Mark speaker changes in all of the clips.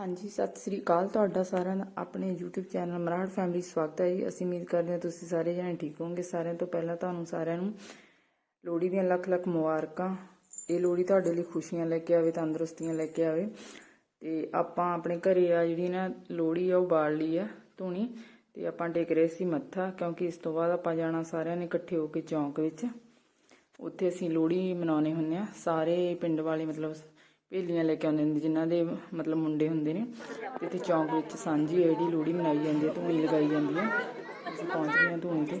Speaker 1: ਹਾਂਜੀ, ਸਤਿ ਸ੍ਰੀ ਅਕਾਲ ਤੁਹਾਡਾ ਸਾਰਿਆਂ ਦਾ, ਆਪਣੇ YouTube ਚੈਨਲ ਮਰਾੜ ਫੈਮਿਲੀ ਸਵਾਗਤ ਹੈ ਜੀ। ਅਸੀਂ ਉਮੀਦ ਕਰਦੇ ਹਾਂ ਤੁਸੀਂ ਸਾਰੇ ਜਣੇ ਠੀਕ ਹੋਵੋਗੇ। ਸਾਰਿਆਂ ਤੋਂ ਪਹਿਲਾਂ ਤੁਹਾਨੂੰ ਸਾਰਿਆਂ ਨੂੰ ਲੋਹੜੀ ਦੀਆਂ ਲੱਖ ਲੱਖ ਮੁਬਾਰਕਾਂ। ਇਹ ਲੋਹੜੀ ਤੁਹਾਡੇ ਲਈ ਖੁਸ਼ੀਆਂ ਲੈ ਕੇ ਆਵੇ, ਤੰਦਰੁਸਤੀਆਂ ਲੈ ਕੇ ਆਵੇ। ਤੇ ਆਪਾਂ ਆਪਣੇ ਘਰੇ ਆ ਜਿਹੜੀ ਨਾ ਲੋਹੜੀ ਆ, ਉਹ ਬਾਲ ਲਈ ਆ ਧੂਣੀ। ਤੇ ਆਪਾਂ ਟੇਕ ਰਹੇ ਸੀ ਮੱਥਾ, ਕਿਉਂਕਿ ਇਸ ਤੋਂ ਬਾਅਦ ਆਪਾਂ ਜਾਣਾ ਸਾਰਿਆਂ ਨੇ ਇਕੱਠੇ ਹੋ ਕੇ ਚੌਂਕ ਵਿੱਚ। ਉੱਥੇ ਅਸੀਂ ਲੋਹੜੀ ਮਨਾਉਣੇ ਹੁੰਦੇ ਆ ਸਾਰੇ ਪਿੰਡ ਵਾਲੇ ਮਤਲਬ ਭੇਲੀਆਂ ਲੈ ਕੇ ਆਉਂਦੇ ਹੁੰਦੇ ਜਿਨ੍ਹਾਂ ਦੇ ਮਤਲਬ ਮੁੰਡੇ ਹੁੰਦੇ ਨੇ। ਤੇ ਇੱਥੇ ਚੌਂਕ ਵਿੱਚ ਸਾਂਝੀ ਜਿਹੜੀ ਲੋਹੜੀ ਮਨਾਈ ਜਾਂਦੀ ਹੈ, ਧੂਣੀ ਲਗਾਈ ਜਾਂਦੀ ਹੈ। ਅਸੀਂ ਪਹੁੰਚ ਗਏ ਹਾਂ ਧੂਣੀ ਤੇ।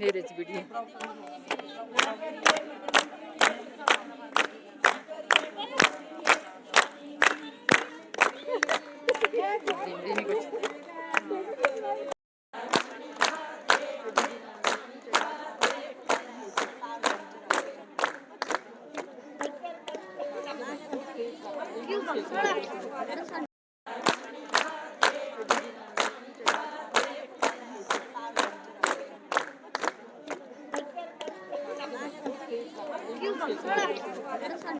Speaker 1: neresi bileyim. Zemreni götür. Yang.